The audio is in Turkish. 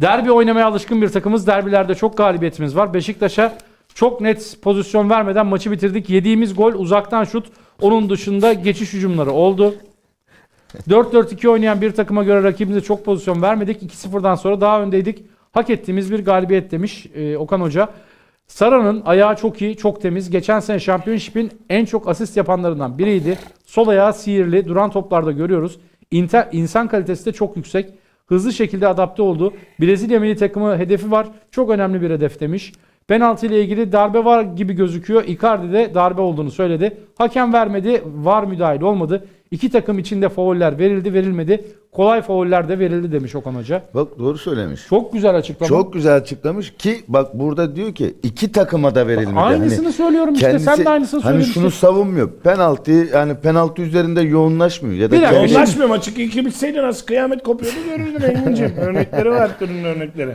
Derbi oynamaya alışkın bir takımız. Derbilerde çok galibiyetimiz var. Beşiktaş'a çok net pozisyon vermeden maçı bitirdik. Yediğimiz gol uzaktan şut. Onun dışında geçiş hücumları oldu. 4-4-2 oynayan bir takıma göre rakibimize çok pozisyon vermedik. 2-0'dan sonra daha öndeydik. Hak ettiğimiz bir galibiyet demiş e, Okan Hoca. Sara'nın ayağı çok iyi, çok temiz. Geçen sene Championship'in en çok asist yapanlarından biriydi. Sol ayağı sihirli, duran toplarda görüyoruz. İnter, insan kalitesi de çok yüksek. Hızlı şekilde adapte oldu. Brezilya milli takımı hedefi var. Çok önemli bir hedef demiş. Penaltı ile ilgili darbe var gibi gözüküyor. Icardi de darbe olduğunu söyledi. Hakem vermedi, var müdahil olmadı. İki takım içinde fauller verildi, verilmedi. Kolay fauller de verildi demiş Okan Hoca. Bak doğru söylemiş. Çok güzel açıklama. Çok güzel açıklamış ki bak burada diyor ki iki takıma da verilmedi. Aynısını Hani söylüyorum işte. Sen de aynısını Hani söylemiştin. şunu savunmuyor. Penaltı yani penaltı üzerinde yoğunlaşmıyor ya da Bir Anlaşmıyorum açık iki bitseydi nasıl kıyamet kopuyordu görürdün Engin'ciğim. Örnekleri var türünün örnekleri.